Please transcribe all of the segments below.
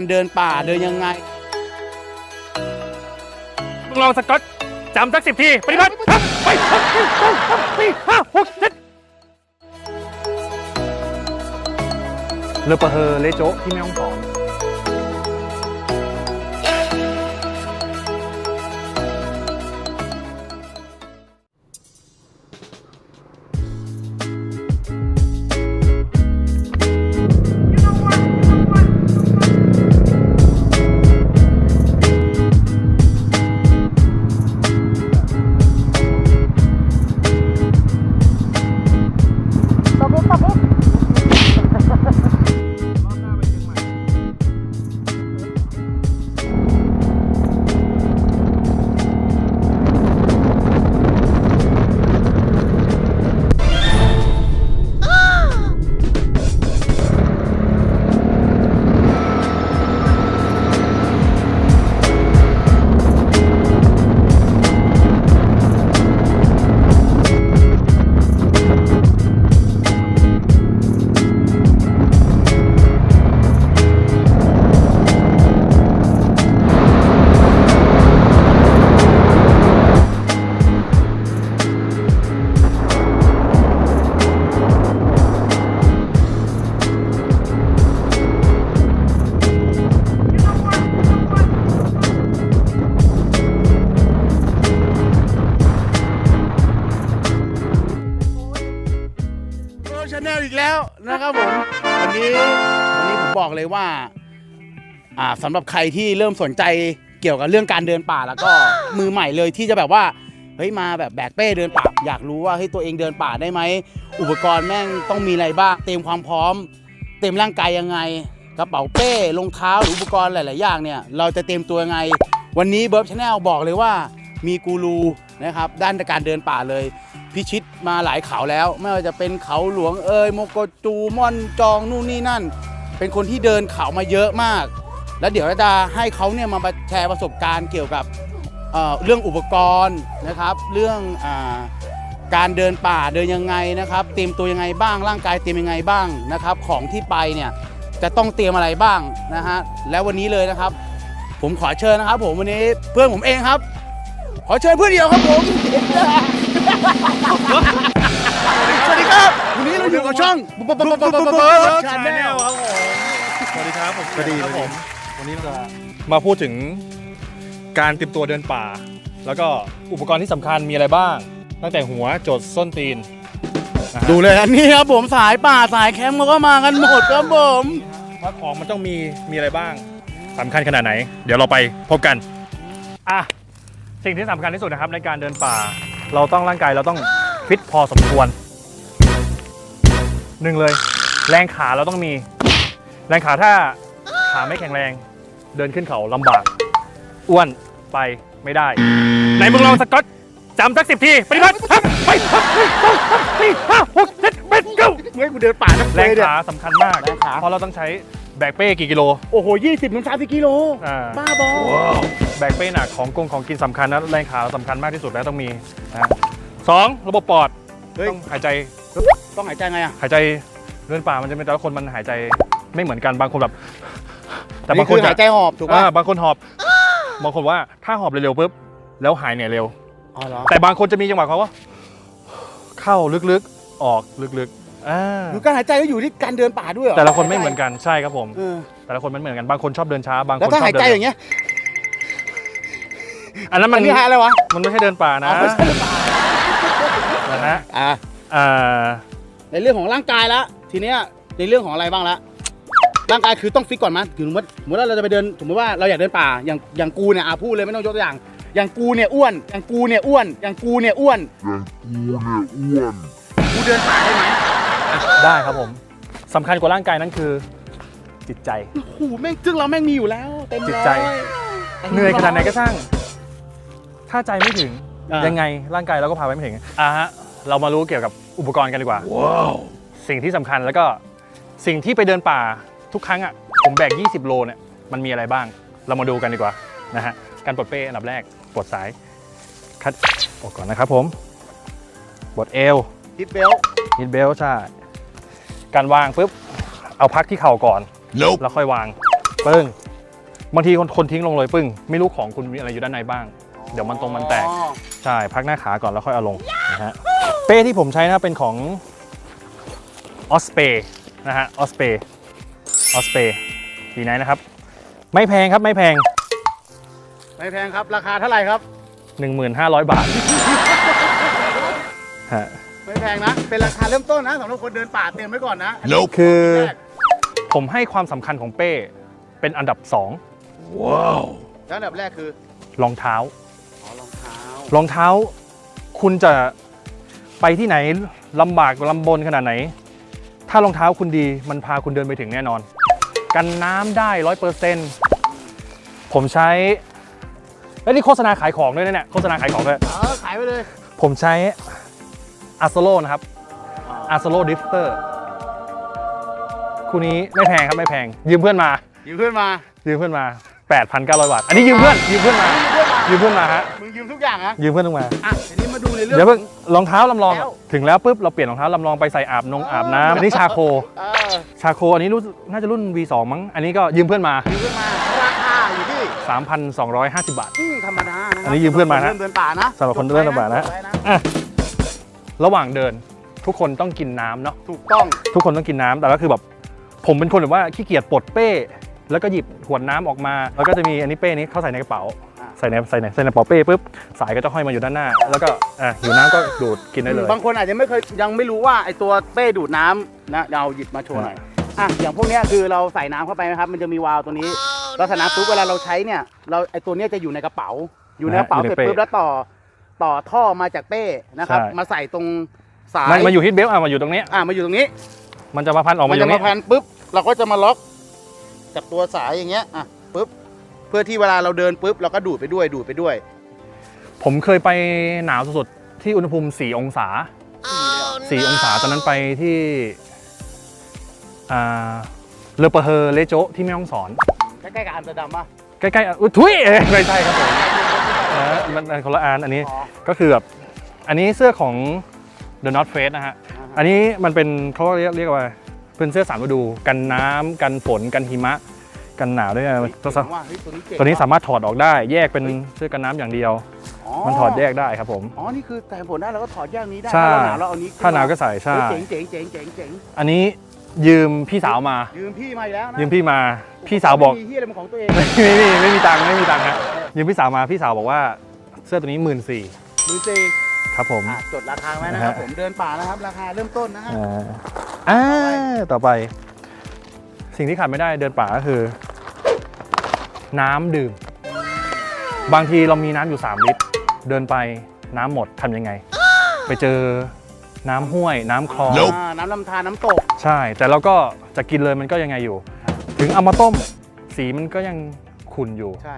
การเดินป่าเดินยังไงมึงลองสกอตจำสักสิบทีปฏิบัติไปสี่ห้าหกเจ็ดเลอปะเฮอเลโจที่แม่ต้องสอน นะครับผมวันนี้วันนี้ผมบอกเลยว่าอ่าสำหรับใครที่เริ่มสนใจเกี่ยวกับเรื่องการเดินป่าแล้วก็มือใหม่เลยที่จะแบบว่าเฮ้ยมาแบบแบกเป้เดินป่าอยากรู้ว่าเฮ้ยตัวเองเดินป่าได้ไหมอุปกรณ์แม่งต้องมีอะไรบ้างเตรียมความพร้อม เตรียมร่างกายยังไงกระเป๋าเป้รองเท้าหรืออุปกรณ์หลาย ๆ อย่างเนี่ยเราจะเตรียมตัวยังไง วันนี้เบิร์บชาแนลบอกเลยว่ามีกูรูนะครับด้านการเดินป่าเลย พิชิตมาหลายเขาแล้ว ไม่ว่าจะเป็นเขาหลวงเอ่ยโมโกจูม่อนจองนู่นนี่นั่น เป็นคนที่เดินเขามาเยอะมาก แล้วเดี๋ยวจะให้เขาเนี่ยมาแชร์ประสบการณ์เกี่ยวกับเเรื่องอุปกรณ์นะครับ เรื่องอการเดินป่าเดินยังไงนะครับ เตรียมตัวยังไงบ้างร่างกายเตรียมยังไงบ้างนะครับ ของที่ไปเนี่ยจะต้องเตรียมอะไรบ้างนะฮะแล้ววันนี้เลยนะครับ ผมขอเชิญนะครับ ผมวันนี้เพื่อนผมเองครับ ขอเชิญเพื่อนเดียวครับผม สวัสดีครับ วันนี้เราอยู่กับช่องบุ๊บบุ๊บบุ๊บบุ๊บบุ๊บบุ๊บชาแนลครับผมสวัสดีครับผมสวัสดีครับผมวันนี้เราจะมาพูดถึงการเตรียมตัวเดินป่า แล้วก็อุปกรณ์ที่สำคัญมีอะไรบ้าง ตั้งแต่หัวจดส้นตีนนะฮะดูเลยอันนี้ครับผมสายป่าสายแคมป์เขาก็มากันหมดครับผม ว่าของมันต้องมีมีอะไรบ้างสำคัญขนาดไหน เดี๋ยวเราไปพบกัน อะ สิ่งที่สำคัญที่สุดนะครับในการเดินป่า เราต้องร่างกายเราต้องฟิตพอสมควรหนึ่งเลย แรงขาเราต้องมี แรงขาถ้าขาไม่แข็งแรง เดินขึ้นเขาลำบาก อ้วนไปไม่ได้ไหนมึงลองสกอตจำสักสิบทีปฏิบัติครับไปสี่ห้าหกเจ็ดแปดเก้าเฮ้ยกูเดินป่าทั้งแรงขาสำคัญมากแรงขาเพราะเราต้องใช้ แบกเป้กี่กิโล โอ้โหยี่สิบถึงสามสิบกิโล อ่า บ้าบอแบกเป้หนักของกงของกินสำคัญนะแรงขาสำคัญมากที่สุดแล้วต้องมีนะสองระบบปอดเฮ้ย ต้องหายใจ ต้องหายใจไงอะหายใจเดินป่ามันจะเป็นแต่ละคนมันหายใจไม่เหมือนกันบางคนแบบแต่นี่บางคคืนอหายใจหอบถูกป่ะอ่าบางคนหอบบางคนว่าถ้าหอบเร็วๆปุ๊บแล้วหายเหนื่อยเร็ว อ๋อเหรอแต่บางคนจะมีจังหวะเขาว่าเข้าลึกๆออกลึกๆ อ่าหรือการหายใจก็อยู่ที่การเดินป่าด้วยเหรอแต่ละคนไม่เหมือนกันใช่ครับผม เออแต่ละคนมันเหมือนกันบางคนชอบเดินช้าบางคแล้วนถ้าชอบหายเดิใจนอย่างเงี้ยอันนั้นมัมันนนี่หายอะไรวะมันไม่ใช่เดินป่านะอ๋อไม่ใช่เดินป่านะฮะอ่า อ่าในเรื่องของร่างกายละทีเนี้ยในเรื่องของอะไรบ้างละร่างกายคือต้องฟิตก่อนมั้ยถึงสมมติสมมติว่าเราจะไปเดินสมมติว่าเราอยากเดินป่าอย่างอย่างกูเนี่ยอะพูดเลยไม่ต้องยกตัวอย่าง อย่างกูเนี่ยอ้วน อย่างกูเนี่ยอ้วน อย่างกูเนี่ยอ้วน Yang ku กูเดินป่าได้ไหม ได้ครับผมสำคัญกว่าร่างกายนั้นคือ จิตใจ โอ้โหแม่งซึ่งเราแม่งมีอยู่แล้ว เต็มร้อยจิตใจ เหนื่อยขนาดไหนก็ช่าง ถ้าใจไม่ถึงอะยังไงร่างกายเราก็พาไปไม่ถึงอ่าฮะเรามารู้เกี่ยวกับอุปกรณ์กันดีกว่าสิ่งที่สำคัญแล้วก็สิ่งที่ไปเดินป่าทุกครั้งอะผมแบก 20 โลเนี่ยมันมีอะไรบ้าง เรามาดูกันดีกว่านะฮะการปลดเป้อันดับแรกปลดสายคัดอกก่อนนะครับผมปลดเอวทิปเบลฮิตเบลใช่ การวางปุ๊บ เอาพักที่เข่าก่อน Nope. แล้วค่อยวางกปึ้ง บางทีคนคนทิ้งลงเลยปึ้ง ไม่รู้ของคุณมีอะไรอยู่ด้านในบ้าง เดี๋ยวมันตรงมันแตกอ๋อใช่ พักหน้าขาก่อนแล้วค่อยเอาลงนะฮะ เป้ที่ผมใช้นะเป็นของออสเปนะฮะ ออสเปออสเปดีไนนะครับ ไม่แพงครับไม่แพง ไม่แพงครับ ราคาเท่าไหร่ครับ 1,500 บาทฮะไม่ แพงนะ เป็นราคาเริ่มต้นนะสำหรับคนเดินป่าเตรียมไว้ก่อนนะ Nope คือแรกผมให้ความสำคัญของเป้ เป็นอันดับ Wow. แล้วอันดับแรกคือ2รองเท้า อ๋อรองเท้ารองเท้า คุณจะไปที่ไหนลำบากลำบนขนาดไหน ถ้ารองเท้าคุณดีมันพาคุณเดินไปถึงแน่นอน กันน้ำได้ร้อยเปอร์เซ็นต์ผมใช้แล้วนี่โฆษณาขายของด้วยนะเนี่ยโฆษณาขายของด้วย เออขายไปเลย ผมใช้ อาร์โซโลนะครับอาร์โซโลดิฟเตอร์คู่นี้ไม่แพงครับไม่แพง ยืมเพื่อนมา ยืมเพื่อนมา ยืมเพื่อนมา 8,900 บาท อันนี้ยืมเพื่อน ยืมเพื่อนมา ยืมเพื่อนมาฮะ มึงยืมทุกอย่างนะยืมเพื่อนลงมา อะทีนี้มาดูในเรื่อง เดี๋ยวเพิ่งของรองเท้าลำลองแล้วถึงแล้วปุ๊บเราเปลี่ยนรองเท้าลำลองไปใส่อาบนงอาบน้ำอันนี้ชาโคเออชาโคอันนี้รู้สึกน่าจะรุ่น V2 มั้ง อันนี้ก็ยืมเพื่อนมา ยืมเพื่อนมา ราคาอยู่ที่ 3,250 บาทอืมธรรมดานะครัอันนี้ยืมเพื่อนมานะสำหรับคเดินป่านะสำหรับคนเดินป่านะจดไว้นะอะ ระหว่างเดินทุกคนต้องกินน้ำเนาะถูกต้อง ทุกคนต้องกินน้ำแต่ก็คือแบบผมเป็นคนแบบว่าขี้เกียจปลดเป้ แล้วก็หยิบขวดน้ำออกมา แล้วก็จะมีอันนี้เป้นี้เขาใส่ในกระเป๋า อะใส่ในใส่ในใส่ในกระเป๋าเป้ปุ๊บสายก็จะห้อยมาอยู่ด้านหน้า แล้วก็อะหิวน้ำก็ดูดกินได้เลย บางคนอาจจะไม่เคยยังไม่รู้ว่าไอตัวเป้ดูดน้ำนะเราหยิบมาโชว์หน่อยอะอย่างพวกเนี้ยคือเราใส่น้ำเข้าไปนะครับ มันจะมีวาล์วตัวนี้ลักษณะปุ๊บเวลาเราใช้เนี่ยเราไอตัวเนี้ยจะอยู่ในกระเป๋า อยู่ในกระเป๋าอยู่เสในร็จเป้ ปุ๊บแล้วต่อ ต่อท่อมาจากเป้นะครับ ใช่ มาใส่ตรงสายมันมาอยู่ฮิตเบลอะมาอยู่ตรงนี้อะมาอยู่ตรงนี้ มันจะมาพันออกมัมานอจะยู่ตรงมานี้พันปุ๊บเราก็จะมาล็อกกับตัวสายอย่างเงี้ยอะปุ๊บเพื่อที่เวลาเราเดินปุ๊บเราก็ดูดไปด้วยดูดไปด้วย ผมเคยไปหนาวสุดๆที่อุณหภูมิ 4 องศา 4 องศาตอนนั้นไปที่อ่าเลอเปอร์เฮอร์เลโจที่แม่ฮ่องสอน ใกล้ๆกับอัมสเตอร์ดัมป่ะใกล้ๆอะอุ๊ยทุยเอ้ยไม่ใช่ครับผมนะ มันมันคนละอันอันนี้อ๋อก็คือแบบอันนี้เสื้อของ The North Face นะฮะอ่าฮะ อันนี้มันเป็นเขาเรียกเรียกว่าเป็นเสื้อสามฤดูกันน้ำกันฝนกันหิมะ กันหนาวด้วยนะเฮ้ยตัวเจ๋งว่ะเฮ้ยตัวนี้เจ๋งตัวนี้ว่ะสามารถถอดออกได้ แยกเป็นเสื้อกันน้ำอย่างเดียวมันถอดแยกได้ครับผม อ๋อ นี่คือแต่งผลได้แล้วก็ถอดแยกนี้ได้ใช่ ถ้าเราหนาวเราเอานี้ถ้าหนาวก็ใส่ใช่เฮ้ยเจ๋งเจ๋งเจ๋งเจ๋งเจ๋งอันนี้ยืมพี่สาวมา ยืมพี่มาอีกแล้วนะยืมพี่มาพี่สาวบอก ไม่มีที่อะไรเป็นของตัวเอง ไม่มีไม่มีตังค์ไม่มีตังค์ฮะยืมพี่สาวมาพี่สาวบอกว่า เสื้อตัวนี้หมื่นสี่มือซีครับผม อะจดราคาไว้นะครับ นะฮะ ผมเดินป่านะครับ ราคาเริ่มต้นนะฮะอ่าอ่าต่อไป สิ่งที่ขาดไม่ได้เดินป่าก็คือ น้ำดื่ม บางทีเรามีน้ำอยู่ 3 ลิตร เดินไปน้ำหมดทำยังไง ไปเจอน้ำห้วย น้ำคลอง Nope อ่าน้ำลำธารน้ำตก ใช่ แต่เราก็จะกินเลยมันก็ยังไงอยู่ ถึงเอามาต้ม สีมันก็ยังขุ่นอยู่ ใช่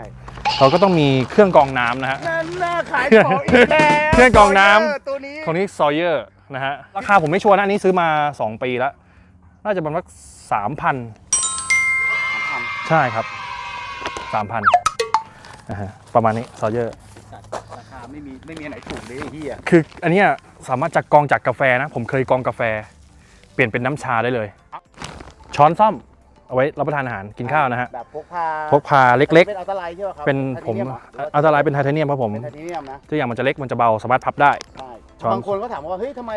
เราก็ต้องมีเครื่องกรองน้ำนะฮะ นั่นน่าขายเครื่องของอีกแล้วเครื่องกรองน้ำ ตัวนี้ของนี้ซอยเยอร์นะฮะ ราคาผมไม่ชัวร์นะอันนี้ซื้อมา 2 ปีแล้ว น่าจะประมาณสามพันใช่ครับสามพันนะฮะประมาณนี้ซอยเยอร์ราคาไม่มีไม่มีอันไหนถูกเลยไอ้เหี้ยคืออันเนี้ยสามารถจากกรองจากกาแฟนะ ผมเคยกรองกาแฟ เปลี่ยนเป็นน้ำชาได้เลย ช้อนซ่อม เอาไว้รับประทานอาหารกินข้าวนะฮะแบบพกพาพกพาเล็ก เป็นอัลตร้าไลท์ใช่ไหมครับๆ เป็นผมไทเทยหรอัลตร้าไลท์เป็นไทเทเนียมครับผมเป็นไทเทเนียมนะตัวอย่างมันจะเล็กมันจะเบาสามารถพับได้ ใช่ช้อน บางคนก็ถามว่าเฮ้ยทำไม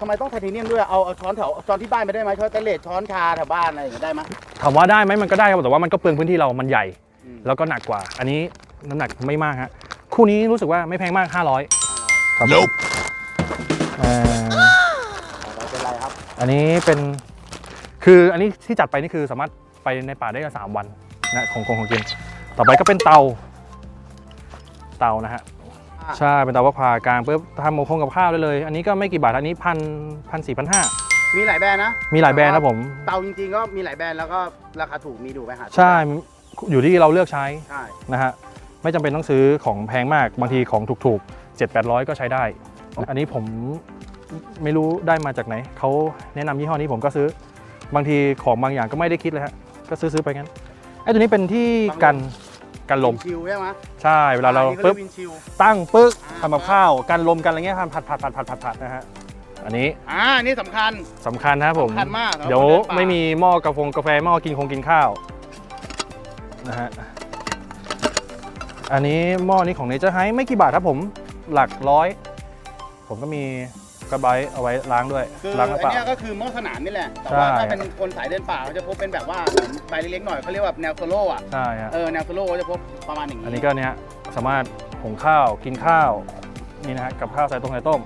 ทำไมต้องไทเทเนียมด้วยเอาเอาช้อนแถวช้อนที่บ้านไม่ได้ไหมช้อนเตนเลสช้อนชาแถวบ้านอะไรอย่างเงี้ยได้ไหมถามว่าได้ไหมมันก็ได้ครับแต่ว่ามันก็เปลืองพื้นที่เรามันใหญ่ อืมแล้วก็หนักกว่า อันนี้น้ำหนักไม่มากฮะคู่นี้รู้สึกว่าไม่แพงมาก 500ครับผม Nope อ่าไม่เป็นไรครับอันนี้เป็น คืออันนี้ที่จัดไปนี่คือสามารถไปในป่าได้กันสามวันนะของของของกิน ต่อไปก็เป็นเตา เตานะฮะอะใช่เป็นเตาพกพากลางปุ๊บทำหมกคงกับข้าวได้เลย อันนี้ก็ไม่กี่บาทอันนี้พันพันสี่พันห้ามีหลายแบรนด์นะมีหลายแบรนด์ครับผม เตาจริงๆก็มีหลายแบรนด์แล้วก็ราคาถูกมีดูไปหาซื้อใช่อยู่ที่เราเลือกใช้ใช่นะฮะไม่จำเป็นต้องซื้อของแพงมากบางทีของถูกๆ7 8 0 0 ก็ใช้ได้ อันนี้ผมไม่รู้ได้มาจากไหนเขาแนะนำยี่ห้อนี้ผมก็ซื้อ บางทีของบางอย่างก็ไม่ได้คิดเลยฮะก็ซื้อซื้อไปงั้นไอ้ตัวนี้เป็นที่กันกันลมวินชิลใช่ไหมใช่เวลาเราอันนี้ขปึ๊บยกวินชิลตั้งปึ๊กอ่าทำกับข้าวกันลมกันอะไรเงี้ยผัดผัดผัดผัดผัดผัดนะฮะอันนี้อ่านี่สำคัญสำคัญนะครับผม สำคัญมากสำหรับเดี๋ยวคนเดินป่าไม่มีหม้อกาแฟกาแฟหม้อกินคงกินข้าวนะฮะอันนี้หม้อนี้ของเนเจอร์ไฮไม่กี่บาทครับผมหลักร้อย ผมก็มี กระไบต์เอาไว้ล้างด้วยคือล้างอันเปล่านเนี้ยก็คือหม้อสนามนี่แหละ แต่ว่าใช่ ถ้าเป็นคนสายเดินป่าเขาจะพบเป็นแบบว่าใบเล็กๆหน่อยเขาเรียกว่าแนวโซโล่อะใช่ฮะเออแนวโซโล่เขาจะพบประมาณอย่างนี้อันนี้ก็เนี้ยสามารถหุงข้าวกินข้าวนี่นะฮะกับข้าวใส่ต้มใส่ต้ม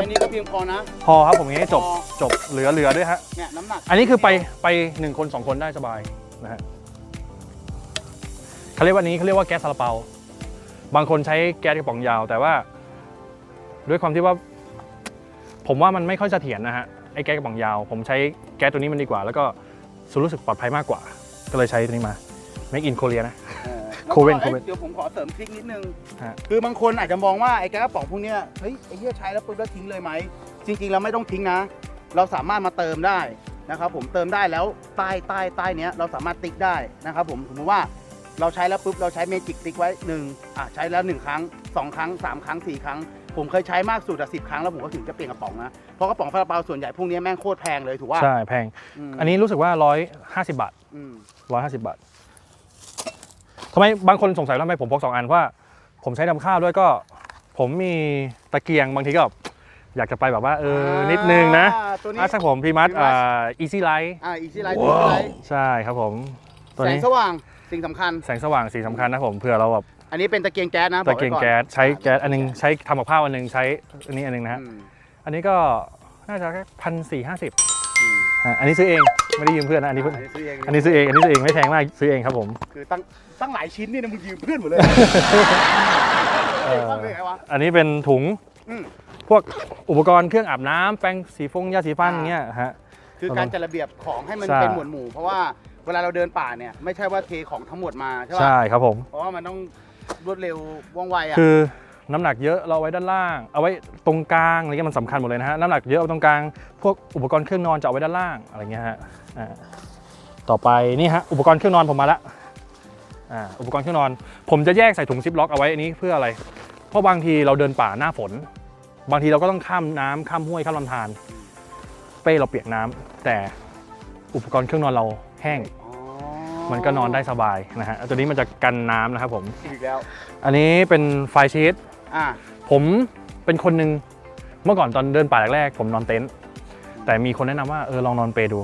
อันนี้ก็เพียงพอนะ พอครับผมอย่างนี้จบพอ จบเหลือเหลือด้วยฮะ เนี่ยน้ำหนักอันนี้คือไปไปหนึ่งคนสองคนได้สบายนะฮะเขาเรียกว่านี้เขาเรียกว่าแก๊สซาลาเปา บางคนใช้แก๊สกระป๋องยาว แต่ว่า ด้วยความที่ว่า ผมว่ามันไม่ค่อยเสถียรนะฮะไอ้แก๊สกระป๋องยาว ผมใช้แก๊สตัวนี้มันดีกว่า แล้วก็รู้สึกปลอดภัยมากกว่า ก็เลยใช้ตัวนี้มา Make in Korea นะเออโคเว่นแล้วก็โคเว่นเอ้ยเดี๋ยวผมขอเสริมทริคนิดนึง ฮะ คือบางคนอาจจะมองว่าไอ้แก๊สกระป๋องพวกเนี้ยเฮ้ยไอ้เหี้ยใช้แล้วปุ๊บแล้วทิ้งเลยไหม จริงๆเราไม่ต้องทิ้งนะ เราสามารถมาเติมได้นะครับผมเติมได้แล้วใต้ใต้ใต้เนี้ยเราสามารถติ๊กได้นะครับผมสมมติว่าเราใช้แล้วปุ๊บเราใช้เมจิกติ๊กไว้หนึ่งอะใช้แล้วหนึ่งครั้งสองครั้งสามครั้งสี่ครั้ง ผมเคยใช้มากสุดอะสิบครั้งแล้วผมก็ถึงจะเปลี่ยนกระป๋องนะ เพราะกระป๋องซาลาเปาส่วนใหญ่พวกเนี้ยแม่งโคตรแพงเลยถูกว่าใช่แพง อันนี้รู้สึกว่า150บาทอืม150บาททำไมบางคนสงสัยว่าทำไมผมพกสองอันเพราะว่า ผมใช้ทำข้าวด้วยก็ ผมมีตะเกียงบางทีก็แบบอยากจะไปแบบว่าเออนิดนึงนะอ่าตัวนี้อะสักผมพี่มัดพี่มัดอ่า easy light อ่าอีซี่ไลท์อีซี่ไลท์ใช่ครับผมตัวแสงนี้สว่างสิ่งสำคัญ แสงสว่างสีสำคัญนะผมเผื่อเราแบบ อันนี้เป็นตะเกียงแก๊สนะบตะอไว้เกียงอนแก๊สใช้แก๊สอันหนึงใช้ทำกับข้าวอันหนึงใช้อันนี้อันหนึงนะฮะอืมอันนี้ก็น่าจะแค่พันสี่ห้าสิบอืมอันนี้ซื้อเองไม่ได้ยืมเพื่อนนะอันนี้เพื่อนอันนี้ซื้อเองอันนี้ซื้อเองอันนี้ซื้อเองไม่แพงมากซื้อเองครับผม คือตั้งตั้งหลายชิ้นนี่นะมึงยืมเพื่อนหมดเลยเออ ตั้งเลยไงวะ อันนี้เป็นถุงอืม พวกอุปกรณ์เครื่องอาบน้ำแปรงสีฟงยาสีฟันอ่าเงี้ยฮะ คือการจัดระเบียบของให้มันใช่ เป็นหมวดหมู่ เพราะว่าเวลาเราเดินป่าเนี่ยไม่ใช่ว่าเทของทั้งหมดมาใช่ป่ะใช่ครับผม เพราะว่ามันต้อง รวดเร็วว่องไวอะคือน้ำหนักเยอะเราเอาไว้ด้านล่าง เอาไว้ตรงกลางอะไรเงี้ยมันสำคัญหมดเลยนะฮะน้ำหนักเยอะเอาตรงกลางพวกอุปกรณ์เครื่องนอนจะเอาไว้ด้านล่างอะไรเงี้ยฮะอ่าต่อไปนี่ฮะอุปกรณ์เครื่องนอนผมมาละอ่าอุปกรณ์เครื่องนอน ผมจะแยกใส่ถุงซิปล็อกเอาไว้อันนี้เพื่ออะไร เพราะบางทีเราเดินป่าหน้าฝน บางทีเราก็ต้องข้ามน้ำข้ามห้วยข้ามลำธารเป้เราเปียกน้ำแต่อุปกรณ์เครื่องนอนเราแห้ง มันก็นอนได้สบายนะฮะตัวนี้มันจะกันน้ำนะครับผมอีกแล้ว อันนี้เป็นไฟชีตอ่าผมเป็นคนหนึ่งเมื่อก่อนตอนเดินป่าแรกๆผมนอนเต็นท์แต่มีคนแนะนำว่าเออลองนอนเปดู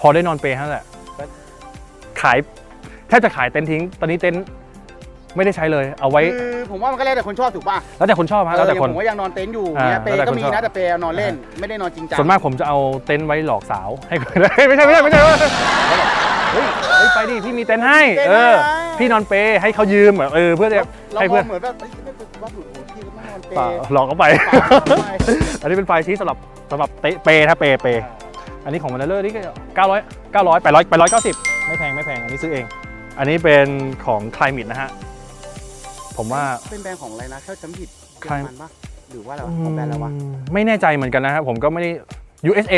พอได้นอนเปเท่านั้นแหละขายแทบจะขายเต็นท์ทิ้ง ตอนนี้เต็นท์ไม่ได้ใช้เลยเอาไว้ คือผมว่ามันก็แล้วแต่คนชอบถูกป่ะแล้วแต่คนชอบฮะแล้วแต่เออคนผมก็ยังนอนเต็นท์อยู่อ่าเนี่ยเปแล้วแต่ก็คนมีชอบนะแต่เปนอนเล่น ไม่ได้นอนจริงจังส่วนมากผมจะเอาเต็นท์ไว้หลอกสาวให้ไม่ใช่ไม่ใช่ไม่ใช่ เฮ้ยเฮ้ยไปดิพี่มีเต็นท์ให้ เต็นท์เออ ให้ พี่นอนเปให้เขายืมแบบเออเพื่อจะเราให้มเพื่อองนเหมือนแบบเอ้ยไม่เป็นว่าหลุดหัวพี่ก็ไม่นอนเปเปล่าหลอกเขาไปเปล่าไม่อันนี้เป็นไฟล์ชี้สำหรับสำหรับเตะเปย์ถ้าเปย์เปย์อันนี้ของมันเลอร์นี่ก็900 900 800 890 ไม่แพงไม่แพงอันนี้ซื้อเอง อันนี้เป็นของคลายมิดนะฮะ ผมว่า เป็นแบรนด์ของอะไรนะถ้าจำผิดเยใครอรมันปะหรือว่าอะไรวะของแบรนด์อะไรวะอืมไม่แน่ใจเหมือนกันนะฮะผมก็ไม่ได้ USA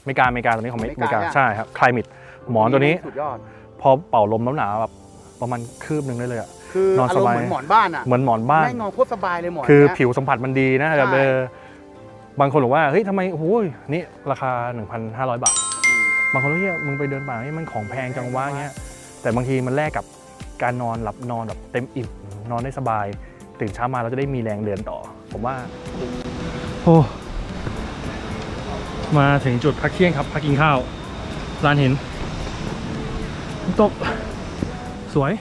อเมริกาอเมริกาตัวนี้ของออเมเมริการิกาเนี่ยใช่ครับคลายมิด หมอนตัวนี้ สุดยอด พอเป่าลมแล้วหนาวแบบประมาณคืบหนึ่งได้เลยอะคือนอนอาสรมบายณ์เหมือนหมอนบ้านอะเหมือนหมอนบ้าน แม่งนอนโคตรสบายเลยหมอนคือเนี้ย ผิวสัมผัสมันดีนะใช่แบบเออบางคนบอกว่าเฮ้ยทำไมโอ้ยนี่ราคา 1,500 บาท บางคนว่าเฮ้ยมึงไปเดินป่าเฮ้ยมันของแพงจังวะเงี้ยแต่บางทีมันแลกกับการนอนหลับนอนแบบเต็มอิ่มนอนได้สบาย ตื่นเช้ามาเราจะได้มีแรงเดินต่อ ผมว่าโอ้มาถึงจุดพักเที่ยงครับพักกินข้าวร้านเห็นน้ำ ตกสวย